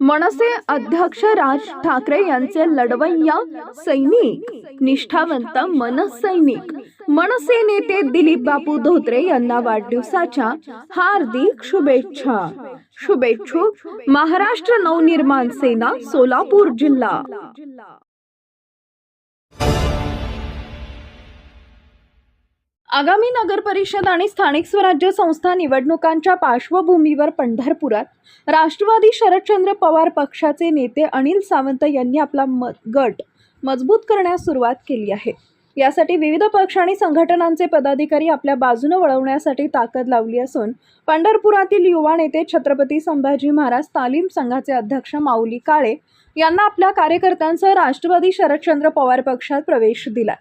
मनसे अध्यक्ष राज ठाकरे यांचे लढवय्या सैनिक निष्ठावंत मनसैनिक मनसे नेते दिलीप बापू धोत्रे यांना वाढदिवसाच्या हार्दिक शुभेच्छा. शुभेच्छुक महाराष्ट्र नवनिर्माण सेना सोलापूर जिल्हा. आगामी नगर परिषद आणि स्थानिक स्वराज्य संस्था निवडणुकांच्या पार्श्वभूमीवर पंढरपुरात राष्ट्रवादी शरदचंद्र पवार पक्षाचे नेते अनिल सावंत यांनी आपला म गट मजबूत करण्यास सुरुवात केली आहे. यासाठी विविध पक्ष आणि संघटनांचे पदाधिकारी आपल्या बाजूने वळवण्यासाठी ताकद लावली असून पंढरपुरातील युवा नेते छत्रपती संभाजी महाराज तालीम संघाचे अध्यक्ष माऊली काळे यांना आपल्या कार्यकर्त्यांसह राष्ट्रवादी शरदचंद्र पवार पक्षात प्रवेश दिला.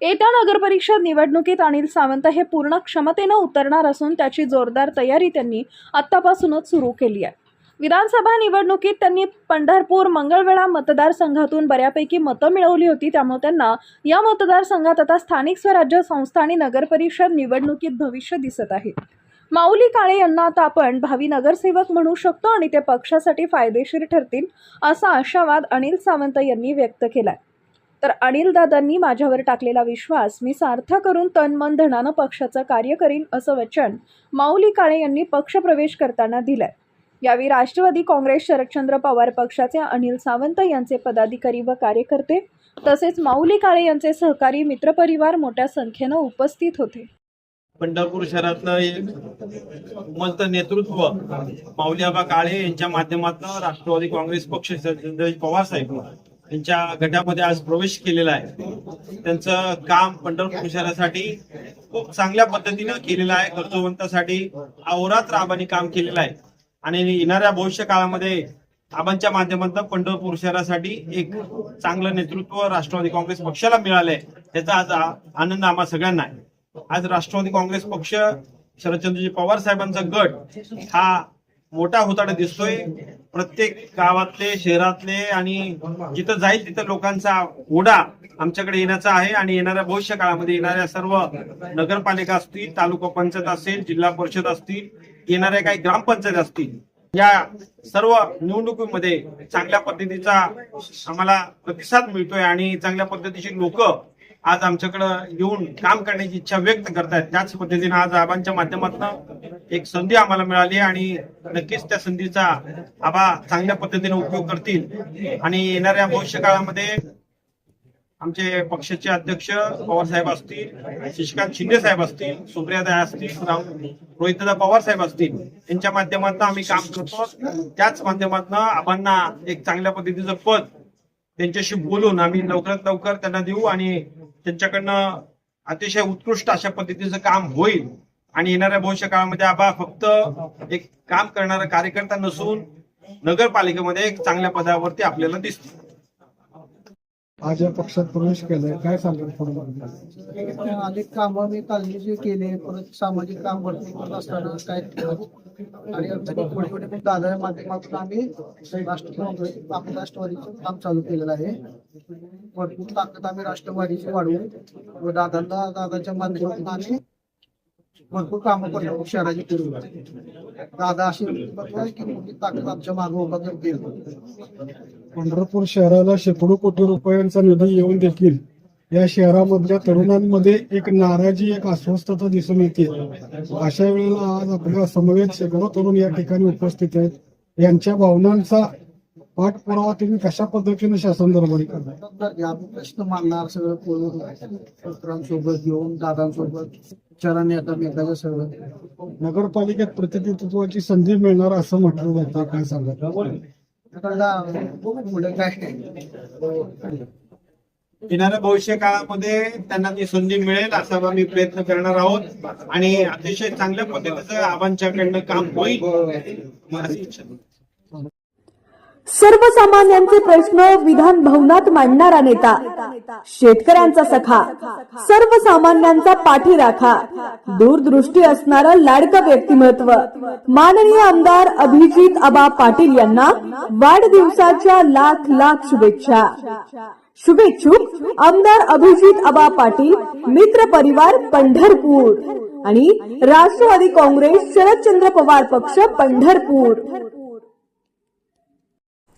येत्या नगरपरिषद निवडणुकीत अनिल सावंत हे पूर्ण क्षमतेनं उतरणार असून त्याची जोरदार तयारी त्यांनी आत्तापासूनच सुरू केली आहे. विधानसभा निवडणुकीत त्यांनी पंढरपूर मंगळवेढा मतदारसंघातून बऱ्यापैकी मतं मिळवली होती त्यामुळे त्यांना या मतदारसंघात आता स्थानिक स्वराज्य संस्था आणि नगरपरिषद निवडणुकीत भविष्य दिसत आहे. माऊली काळे यांना आता आपण भावी नगरसेवक म्हणू शकतो आणि ते पक्षासाठी फायदेशीर ठरतील असा आशावाद अनिल सावंत यांनी व्यक्त केला आहे तर अनिल दादांनी माझ्यावर टाकलेला विश्वास मी सार्थ करून तन मन धनानं पक्षाचं कार्य करीन असं वचन माऊली काळे यांनी पक्षप्रवेश करताना दिलंय. यावेळी राष्ट्रवादी काँग्रेस शरदचंद्र पवार पक्षाचे अनिल सावंत यांचे पदाधिकारी व कार्यकर्ते तसेच माऊली काळे यांचे सहकारी मित्रपरिवार मोठ्या संख्येनं उपस्थित होते. पंढरपूर शहरातलं एक उमलत नेतृत्व माऊलीआबा काळे यांच्या माध्यमातून राष्ट्रवादी काँग्रेस पक्ष पवार साहेब त्यांच्या गटामध्ये आज प्रवेश केलेला आहे. त्यांचं काम पंढरपूर शहरासाठी खूप चांगल्या पद्धतीनं केलेलं आहे. गरजवंतासाठी अहोरात्र आबांनी काम केलेलं आहे. आणि येणाऱ्या भविष्य काळामध्ये आबांच्या माध्यमातून पंढरपूर शहरासाठी एक चांगलं नेतृत्व राष्ट्रवादी काँग्रेस पक्षाला मिळालंय त्याचा आज आनंद आम्हा सगळ्यांना आहे. आज राष्ट्रवादी काँग्रेस पक्ष शरदचंद्रजी पवार साहेबांचा गट हा मोठा होताना दिसतोय. प्रत्येक गावातले शहरातले आणि जिथं जाईल तिथं लोकांचा ओढा आमच्याकडे येण्याचा आहे आणि येणाऱ्या भविष्य काळामध्ये येणाऱ्या सर्व नगरपालिका असतील तालुका पंचायत असेल जिल्हा परिषद असतील येणाऱ्या काही ग्रामपंचायत असतील या सर्व निवडणुकीमध्ये चांगल्या पद्धतीचा आम्हाला प्रतिसाद मिळतोय आणि चांगल्या पद्धतीची लोक आज आमच्याकडं येऊन काम करण्याची इच्छा व्यक्त करतायत. त्याच पद्धतीने आज आबांच्या माध्यमातून एक संधी आम्हाला मिळाली आणि नक्कीच त्या संधीचा आबा चांगल्या पद्धतीने उपयोग करतील. आणि येणाऱ्या भविष्य काळामध्ये आमचे पक्षाचे अध्यक्ष पवार साहेब असतील शशिकांत शिंदे साहेब असतील सुप्रियादाय असतील रोहितदा पवार साहेब असतील यांच्या माध्यमातून आम्ही काम करतो. त्याच माध्यमातून आबांना एक चांगल्या पद्धतीचं पद त्यांच्याशी बोलून आम्ही लवकरात लवकर त्यांना देऊ आणि त्यांच्याकडनं अतिशय उत्कृष्ट अशा पद्धतीचं काम होईल. आणि येणाऱ्या भविष्य काळामध्ये आबा फक्त एक काम करणारा कार्यकर्ता नसून नगरपालिकेमध्ये एक चांगल्या पदावरती आपल्याला दिसतो. आज या पक्षात प्रवेश केलाय. काय सांगाल थोडं अनेक काम मी तालमीचे केले परत सामाजिक काम भरती करत असताना काय आणि आमच्या थोडे थोडे पण दादा माध्यमातून आम्ही आपण राष्ट्रवादीचं काम चालू केलेलं आहे. भरपूर ताकद आम्ही राष्ट्रवादीची वाढवू व दादांना दादाच्या माध्यमातून आम्ही भरपूर कामं करतो शहराची दादा अशी की ताकद आमच्या मागे उभा करतील पंढरपूर शहराला शेकडो कोटी रुपयांचा निधी येऊन देखील या शहरामधल्या तरुणांमध्ये एक नाराजी एक अस्वस्थता दिसून येते. अशा वेळेला आज आपल्या समवेत शेकडो तरुण या ठिकाणी उपस्थित आहेत. यांच्या भावनांचा पाठपुरावा तुम्ही कशा पद्धतीने शासन दरबारी करताय आम्ही प्रश्न मांडणार सगळं घेऊन दादांसोबत चरण सगळं नगरपालिकेत प्रतिनिधित्वाची संधी मिळणार असं म्हटलं जातं. काय सांगा आता पुढे काय? येणाऱ्या भविष्य काळामध्ये त्यांना ती संधी मिळेल असा आम्ही प्रयत्न करणार आहोत. आणि अतिशय चांगल्या पद्धतीचं आबांच्याकडनं काम होईल. सर्वसामान्यांचे प्रश्न विधान भवनात मांडणारा नेता शेतकऱ्यांचा सखा सर्वसामान्यांचा पाठी राखा दूरदृष्टी असणारं लाडकं व्यक्तिमत्व. माननीय आमदार अभिजित आबा पाटील यांना वाढदिवसाच्या लाख लाख शुभेच्छा. शुभेच्छुक आमदार अभिजित आबा पाटील मित्र परिवार पंढरपूर आणि राष्ट्रवादी काँग्रेस शरदचंद्र पवार पक्ष पंढरपूर.